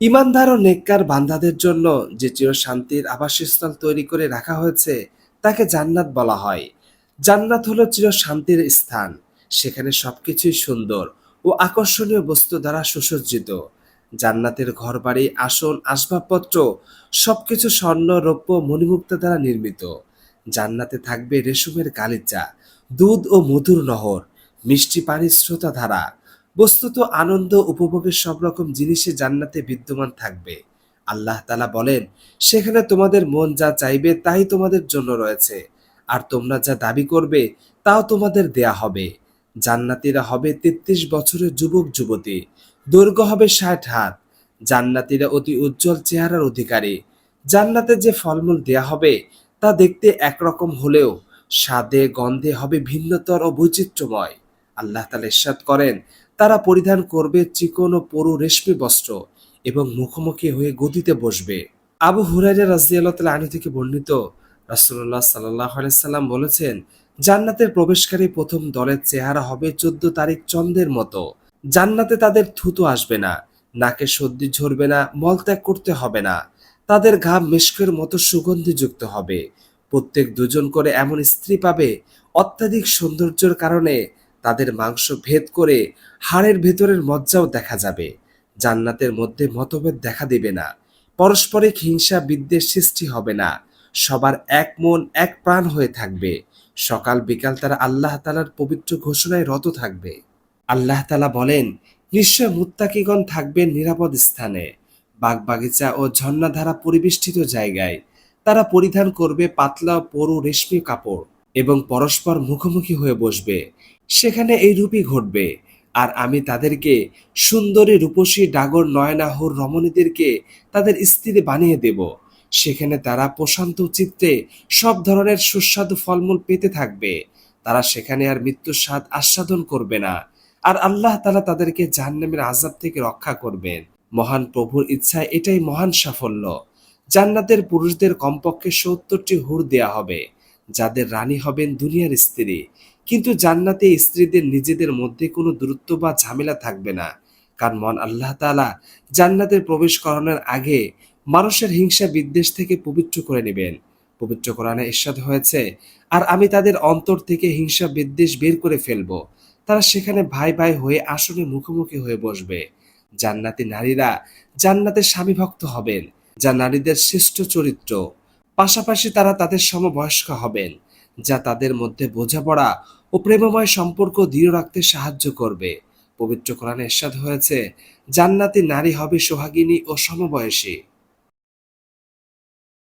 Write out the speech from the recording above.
ইমানদার ও নেককার বান্দাদের জন্য যে চির শান্তির আবাসস্থল তৈরি করে রাখা হয়েছে, তাকে জান্নাত বলা হয়। জান্নাত হলো চির শান্তির স্থান, সেখানে সবকিছুই সুন্দর ও আকর্ষণীয় বস্তু দ্বারা সুসজ্জিত। জান্নাতের ঘরবাড়ি, আসন, আসবাবপত্র, সবকিছু স্বর্ণ, রৌপ্য, মণিমুক্তা দ্বারা নির্মিত। জান্নাতে থাকবে রেশমের গালিচা দুধ ও মধুর নহর, মিষ্টি পানির স্রোতাধারা বস্তুত আনন্দ উপভোগের সব রকম জিনিসই জান্নাতে বিদ্যমান থাকবে। আল্লাহ তালা বলেন, সেখানে তোমাদের মন যা চাইবে তাই তোমাদের জন্য রয়েছে। আর তোমরা যা দাবি করবে তাও তোমাদের দেয়া হবে। জান্নাতিরা হবে তেত্রিশ বছরের যুবক, যুবতী। দৈর্ঘ্য হবে ষাট হাত। জান্নাতিরা অতি উজ্জ্বল চেহারার অধিকারী। জান্নাতে যে ফলমূল দেয়া হবে তা দেখতে একরকম হলেও স্বাদে গন্ধে হবে ভিন্নতর ও বৈচিত্র্যময়। আল্লাহ তালা ইরশাদ করেন তারা পরিধান করবে চিকন ও পরু রেশমি বস্ত্র এবং মুখোমুখি হয়ে গদিতে বসবে। আবু হুরাইরা রাজিয়াল্লাহ তালা আনু থেকে বর্ণিত রাসুল্লাহ সাল্লাহ সাল্লাম বলেছেন, জান্নাতের প্রবেশকারী প্রথম দলের চেহারা হবে চোদ্দ তারিখ চন্দ্রের মতো। জান্নাতে তাদের থুতু আসবে না, নাকে সর্দি ঝরবে না মলত্যাগ করতে হবে না। তাদের ঘাম মেশকের মতো সুগন্ধিযুক্ত হবে। প্রত্যেক দুজন করে এমন স্ত্রী পাবে অত্যাধিক সৌন্দর্যের কারণে তাদের মাংস ভেদ করে হাড়ের ভেতরের মজ্জাও দেখা যাবে। জান্নাতের মধ্যে মতভেদ দেখা দেবে না। পারস্পরিক হিংসা বিদ্বেষ সৃষ্টি হবে না। সবার এক মন, এক প্রাণ হয়ে থাকবে। সকাল বিকাল তারা আল্লাহ তালার পবিত্র ঘোষণায় রত থাকবে। আল্লাহ তালা বলেন, নিশ্চয় মুত্তাকিগণ থাকবেন নিরাপদ স্থানে। বাগবাগিচা ও ঝর্ণাধারা পরিবেষ্টিত জায়গায়। তারা পরিধান করবে পাতলা পরু রেশমি কাপড়। এবং পরস্পর মুখোমুখি হয়ে বসবে। সেখানে এই রূপই ঘটবে। আর আমি তাদেরকে সুন্দরী রূপসী ডাগর নয়নাহুর রমণীদেরকে তাদের স্ত্রী বানিয়ে দেব। সেখানে তারা প্রশান্ত চিত্তে সব ধরনের সুস্বাদু ফলমূল পেতে থাকবে। তারা সেখানে আর মৃত্যুর স্বাদ আস্বাদন করবে না। আর আল্লাহ তালা তাদেরকে জাহান্নামের আজাব থেকে রক্ষা করবেন। মহান প্রভুর ইচ্ছায় এটাই মহান সাফল্য। জান্নাতের পুরুষদের কমপক্ষে সত্তরটি হুর দেয়া হবে। যাদের রানী হবেন দুনিয়ার স্ত্রী। কিন্তু জান্নাতে স্ত্রীদের নিজেদের মধ্যে কোনো দূরত্ব বা ঝামেলা থাকবে না। কারণ মন আল্লাহ তাআলা জান্নাতের প্রবেশ করানোর আগে মানুষের হিংসা বিদ্বেষ থেকে পবিত্র করে নেবেন। পবিত্র কোরআনে ইরশাদ হয়েছে, আর আমি তাদের অন্তর থেকে হিংসা বিদ্বেষ বের করে ফেলব। তারা সেখানে ভাই ভাই হয়ে আসনে মুখোমুখি হয়ে বসবে। জান্নাতি নারীরা জান্নাতের স্বামী ভক্ত হবেন, যা নারীদের শ্রেষ্ঠ চরিত্র। পাশাপাশি তারা তাদের সমবয়স্ক হবেন, যা তাদের মধ্যে বোঝাপড়া ও প্রেমময় সম্পর্ক দৃঢ় রাখতে সাহায্য করবে। পবিত্র কোরআনে এরশাদ হয়েছে, জান্নাতি নারী হবে সোহাগিনী ও সমবয়সী।